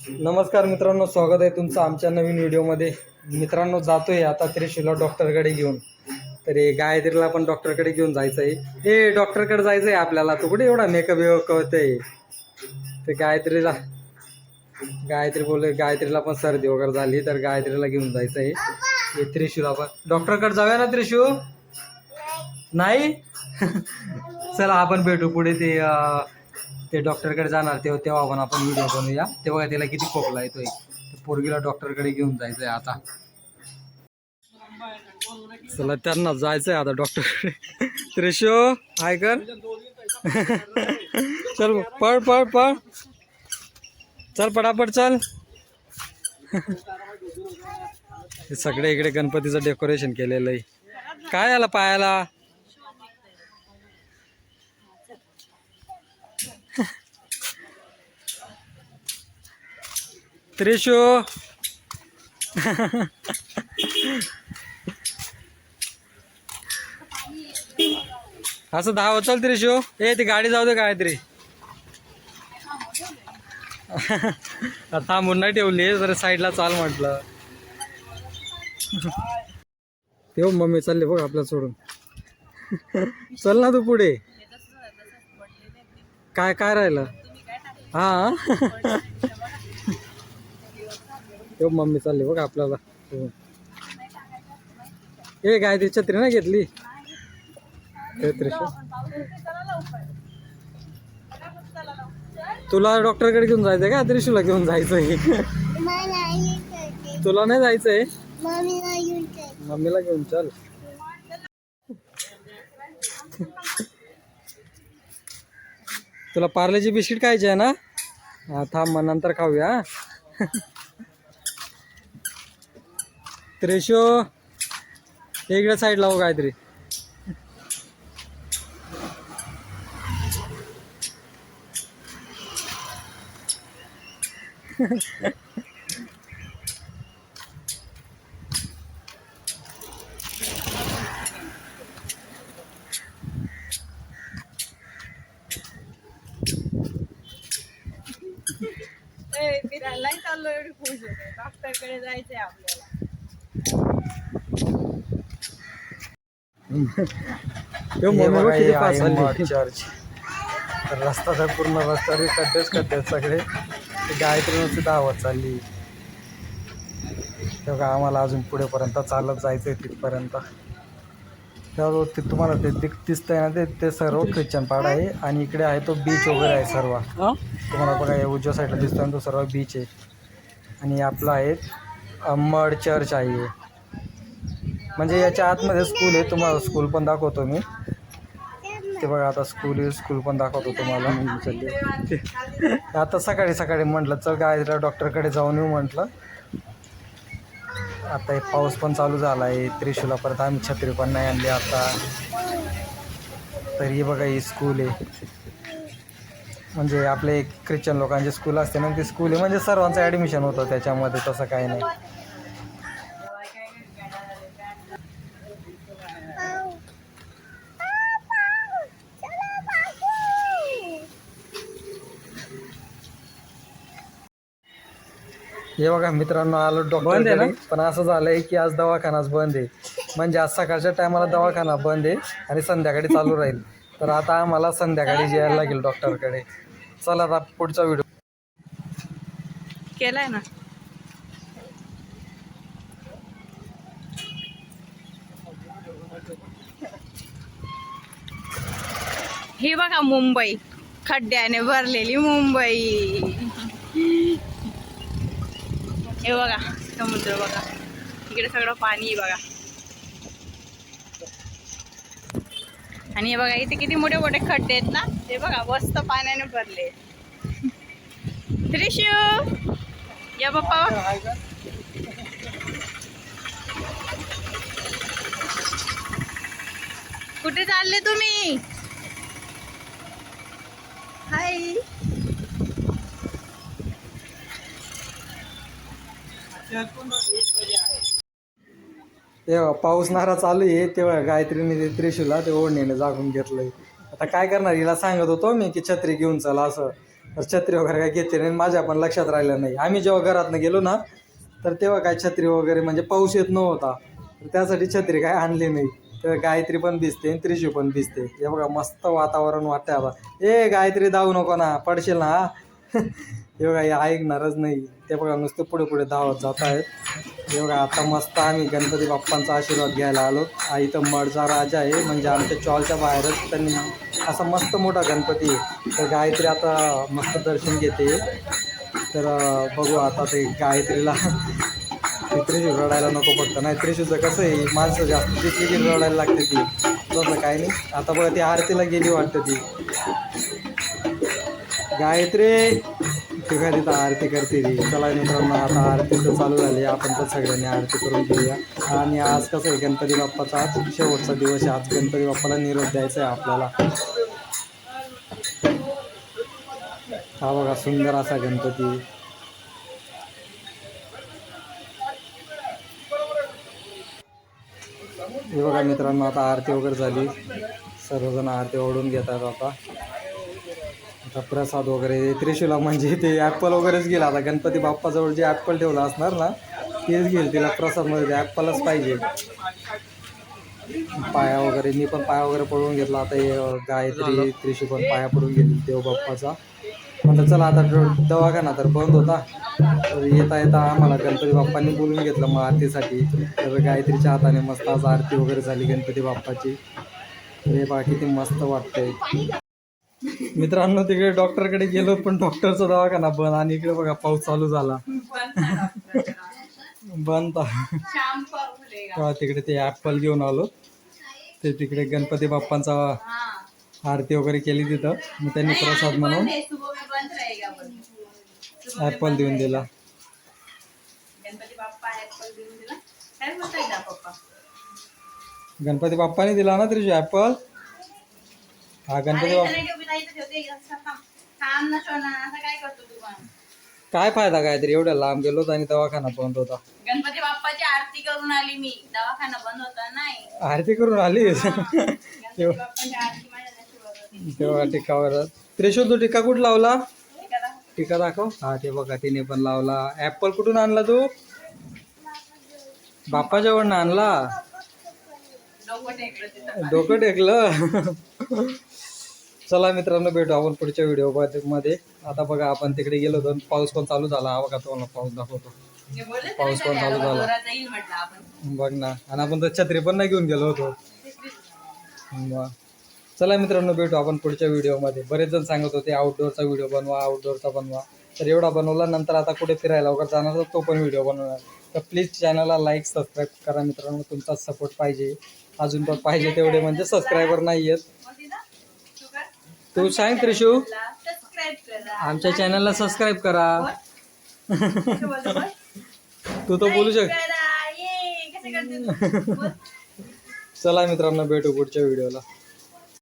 नमस्कार मित्रांनो स्वागत आहे तुमचं आमच्या नवीन व्हिडिओमध्ये. मित्रांनो जातोय आता त्रिशूला डॉक्टरकडे घेऊन. तर गायत्रीला पण डॉक्टरकडे घेऊन जायचं आहे हे डॉक्टरकडे जायचं आहे आपल्याला. तू कुठे एवढा मेकअप वेकअप करतोय? ते गायत्रीला गायत्री बोलले गायत्रीला पण सर्दी वगैरे झाली तर गायत्रीला घेऊन जायचं आहे हे त्रिशूला पण. डॉक्टरकडे जाऊया ना त्रिशू? नाही. चला आपण भेटू पुढे ते ते डॉक्टरकडे जाणार तेव्हा तेव्हा आपण आपण व्हिडिओ बनवूया. तेव्हा त्याला किती खोकला येतोय. पोरगीला डॉक्टरकडे घेऊन जायचंय आता. चला त्यांना जायचंय आता डॉक्टरकडे त्रिशो हाय कर. चल पळ पळ पळ. चल पटापट चल. हे सगळे इकडे गणपतीचं डेकोरेशन केलेलं आहे. काय आला पायाला? त्रिशू. असं दहा चल त्रिशू. ए ती गाडी जाऊ दे काहीतरी. थांबून नाही ठेवली जरा साईडला चाल म्हटलं. तेव्हा मम्मी चालले बघ आपल्या सोडून. चल ना तू पुढे. काय काय राहिलं? हा? तो मम्मी चालली बघ आपल्याला. हो. काय गायत्री छत्री नाही घेतली? त्रिशू तुला डॉक्टरकडे घेऊन जायचंय का? त्रिशूला घेऊन जायचंय. तुला नाही जायचंय? मम्मीला घेऊन चल. तुला पार्लेची बिस्किट खायची आहे ना? हा थांब मग नंतर खाऊया त्रेशो इकडे साईडला हो काहीतरी. फिरायला चाललो एवढी डॉक्टरकडे जायचंय आपल्याला. चर्च तर रस्ता तर पूर्ण रस्ता रे खड्डेच खड्डेच सगळे. ती गायत्री नुसती धावत चालली. तेव्हा आम्हाला अजून पुढेपर्यंत चालत जायचं आहे तिथपर्यंत तेव्हा ते तुम्हाला ते दिक दिसतंय ना ते? ते सर्व ख्रिश्चन पाड आहे आणि इकडे आहे तो बीच वगैरे आहे सर्व. तुम्हाला बघा या उजव्या साईडला दिसतोय ना तो सर्व बीच आहे. आणि आपलं आहे मड चर्च आहे. म्हणजे याच्या आतमध्ये स्कूल आहे तुम्हाला स्कूल पण दाखवतो मी. ते बघा आता स्कूल आहे स्कूल पण दाखवतो तुम्हाला. आता सकाळी सकाळी म्हटलं चल काय डॉक्टरकडे जाऊन येऊ म्हटलं. आता हे पाऊस पण चालू झाला आहे त्रिशूला परत आम्ही छत्री पण नाही आणली आता. तरी बघा ही स्कूल आहे. म्हणजे आपले ख्रिश्चन लोकांचे स्कूल असते ना ते स्कूल आहे. म्हणजे सर्वांचं ॲडमिशन होतं त्याच्यामध्ये तसं काही नाही. हे बघा मित्रांनो आलो डॉक्टर पण असं झालंय की आज दवाखानाच बंद आहे. म्हणजे आज सकाळच्या टायमाला दवाखाना बंद आहे आणि संध्याकाळी चालू राहील. तर आता आम्हाला संध्याकाळी यायला लागेल डॉक्टरकडे चला आता पुढचा व्हिडिओ केलाय ना? ही बघा मुंबई. खड्ड्याने भरलेली मुंबई. हे बघा समुद्र बघा. इकडे सगळं पाणी बघा. आणि हे बघा इथे किती मोठे मोठे खड्डे आहेत ना? ते बघा मस्त पाण्याने भरले. त्रिशू! या बाप्पा. कुठे चालले तुम्ही? हाय तेव्हा पाऊस नारा चालू आहे तेव्हा गायत्रीने ते त्रिशूला ते ओढणीने जागून घेतलंय. आता काय करणार हिला सांगत होतो मी की छत्री घेऊन चला असं. तर छत्री वगैरे काय घेतली नाही माझ्या पण लक्षात राहिलं नाही. आम्ही जेव्हा घरातनं गेलो ना तर तेव्हा काय छत्री वगैरे म्हणजे पाऊस येत नव्हता. तर त्यासाठी छत्री काय आणली नाही. तर गायत्री पण दिसते आणि त्रिशू पण दिसते. हे बघा मस्त वातावरण वाटतंय आता. ए गायत्री धावू नको ना. पडशील ना हे बघा हे ऐकणारच नाही. ते बघा नुसते पुढे पुढे धावत जात आहेत. हे बघा आता मस्त आम्ही गणपती बाप्पांचा आशीर्वाद घ्यायला आलो. आई तर मडचा राजा आहे म्हणजे आमच्या चॉलच्या बाहेरच त्यांनी असा मस्त मोठा गणपती आहे. तर गायत्री आता मस्त दर्शन घेते. तर बघू आता ते गायत्रीला. ते त्रिशूळ रडायला नको फक्त. नाही त्रिशूचं कसं आहे माणसं जास्त दिसली की रडायला लागते ती. तसं काय नाही. आता बघा ती आरतीला गेली वाटतं ती. गायत्री! एखादी काय तिथं आरती करते ती. चला मित्रांनो आता आरती तर चालू झाली. आपण तर सगळ्यांनी आरती करून घेऊया. आणि आज कसं आहे गणपती बाप्पाचा आज शेवटचा दिवस आहे. आज गणपती बाप्पाला निरोप द्यायचा आहे आपल्याला. हा बघा सुंदर असा गणपती. हे बघा मित्रांनो आता आरती वगैरे झाली. सर्वजण आरती ओढून घेतात आता. आता प्रसाद वगैरे त्रिशूला म्हणजे ते ॲपल वगैरेच गेला आता. गणपती बाप्पाजवळ जे ॲपल ठेवलं असणार ना तेच घेईल तिला प्रसादमध्ये ते ॲपलच पाहिजे. पाया वगैरे मी पण पाया वगैरे पडून घेतला. आता हे गायत्री त्रिशू पण पाया पडून घेतली देव बाप्पाचा. म्हटलं चला आता दवाखाना तर बंद होता. तर येता येता आम्हाला गणपती बाप्पांनी बोलून घेतलं मग आरतीसाठी. तर गायत्रीच्या हाताने मस्त आज आरती वगैरे झाली गणपती बाप्पाची. हे बाकी किती मस्त वाटतंय. मित्रांनो तिकडे डॉक्टरकडे गेलो पण डॉक्टरचा दवाखाना बंद आणि इकडे बघा पाऊस चालू झाला. बंद तिकडे ते ॲपल घेऊन आलो. ते तिकडे गणपती बाप्पांचा आरती वगैरे केली तिथं. मग त्यांनी प्रसाद म्हणून ॲपल देऊन दिला. गणपती बाप्पाने दिला ना तुझी ॲपल हा गणपती बाप्पा. काय फायदा काय तरी एवढ्या लांब गेलो आणि दवाखाना बंद होता. गणपती बाप्पाची आरती करून आली मी. दवाखाना बंद होता नाही. आरती करून आली? गणपती बाप्पाची आरती माझ्या नशिबात होती. तेव्हा टिकावर त्रिशूल तू टिका कुठं लावला? हे करा. टिका दाखव. हा ते बघा तिने पण लावला. ॲपल कुठून आणला तू? आणला. डोकं टेकलं तिथं. डोकं टेकलं. चला मित्रांनो भेटू आपण पुढच्या व्हिडिओमध्ये आता बघा आपण तिकडे गेलो होतो पाऊस पण चालू झाला. बघा तुम्हाला पाऊस दाखवतो. पाऊस पण चालू झाला. बघ ना. आणि आपण तर छत्री पण नाही घेऊन गेलो होतो. चला मित्रांनो भेटू आपण पुढच्या व्हिडिओमध्ये बरेच जण सांगत होते आउटडोअरचा व्हिडिओ बनवा आउटडोअरचा बनवा. तर एवढा बनवला नंतर आता कुठे फिरायला वगैरे जाणार तर तो पण व्हिडिओ बनवणार. तर प्लीज चॅनलला लाईक सबस्क्राईब करा मित्रांनो. तुमचा सपोर्ट पाहिजे. अजून पण पाहिजे तेवढे म्हणजे सबस्क्रायबर नाही आहेत. तू सांग त्रिशू. आमच्या चॅनलला सबस्क्राईब करा? तू तर बोलू शक तू? चला मित्रांनो भेटू पुढच्या व्हिडिओला